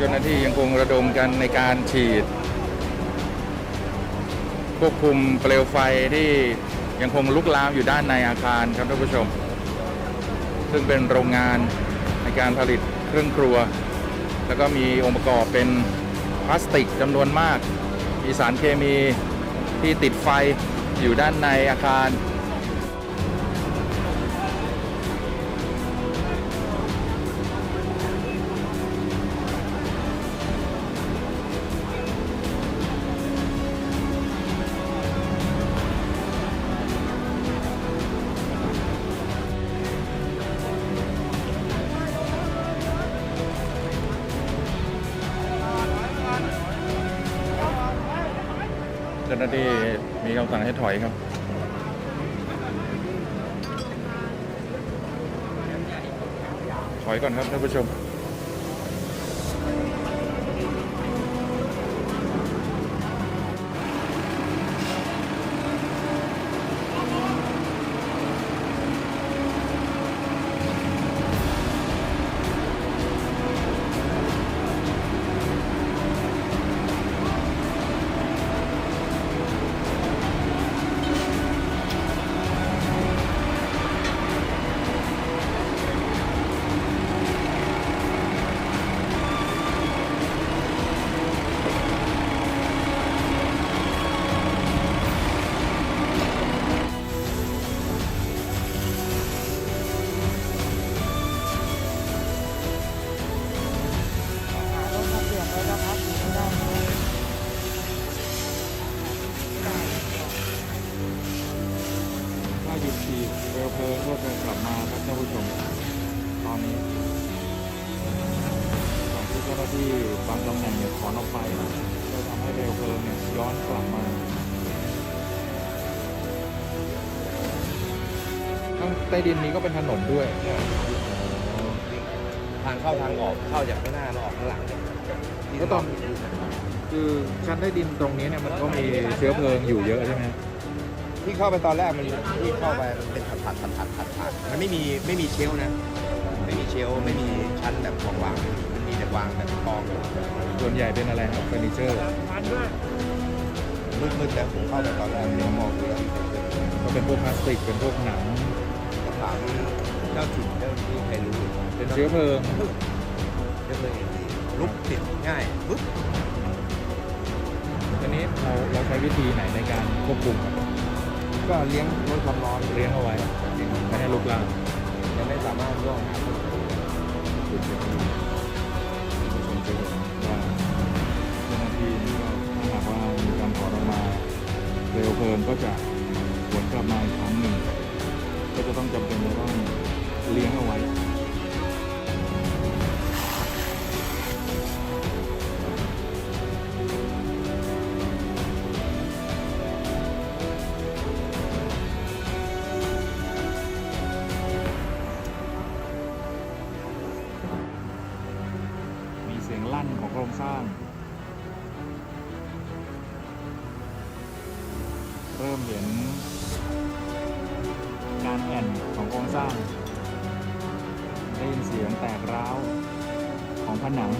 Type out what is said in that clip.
เจ้าหน้าที่ยังคงระดมกันในการฉีด ควบคุมเปลวไฟที่ยังคงลุกลามอยู่ด้านในอาคารครับท่านผู้ชม ซึ่งเป็นโรงงานในการผลิตเครื่องครัว แล้วก็มีองค์ประกอบเป็นพลาสติกจำนวนมาก มีสารเคมีที่ติดไฟอยู่ด้านในอาคาร เจ้าหน้าที่มีคำสั่งให้ถอยครับ ถอยก่อนครับท่านผู้ชม ถ้าหยุดฉีดเปลวเพลก็จะกลับมาครับท่านผู้ชม ตอนนี้ก่อนที่เจ้าหน้าที่บางตำแหน่งเนี่ยถอนออกไปก็ทำให้เปลวเพลิงเนี่ยย้อนกลับมาข้างใต้ดินนี้ก็เป็นถนนด้วยทางเข้าทางออกเข้าจากข้างหน้าแล้วออกข้างหลังนี่ก็ตอนคือชั้นใต้ดินตรงนี้เนี่ยมันก็มีเชื้อเพลิงอยู่เยอะใช่ไหม ที่เข้าไปตอนแรกมันที่เข้าไปมันเป็นถัดถัดถัดถัดถัดถัดมันไม่มีไม่มีเชลฟ์นะ ไม่มีเชลฟ์ไม่มีชั้นแบบของวางไม่มีมันมีแต่วางแบบกองอยู่ส่วนใหญ่เป็นอะไรครับเฟอร์นิเจอร์มืดมืดๆแต่ผมเข้าไปตอนแรกเดี๋ยวมองดูแล้วก็เป็นพวกพลาสติกเป็นพวกหนังจะถามเจ้าถิ่นเจ้าที่ใครรู้อยู่เป็นเชื้อเพลิงเจ้าเลยลุกติดง่ายปุ๊บทีนี้เราเราใช้วิธีไหนในการควบคุมครับ ก็เลี้ยงรถความร้อนเลี้ยงเอาไว้ไม่ให้ลุกลามยังไม่สามารถย่องหาคนคุณจะมีผู้ชมจะเห็นว่าเจ้าหน้าที่นี่ก็ถ้าหากว่ามีการถอนออกมาเปลวเพลิงก็จะหวนกลับมาอีกครั้งหนึ่งก็จะต้องจำเป็นจะต้องเลี้ยงเอาไว้ รงข้าง เริ่มเห็นการแอนของโครงสร้าง ได้ยินเสียงแตกร้าวของผนัง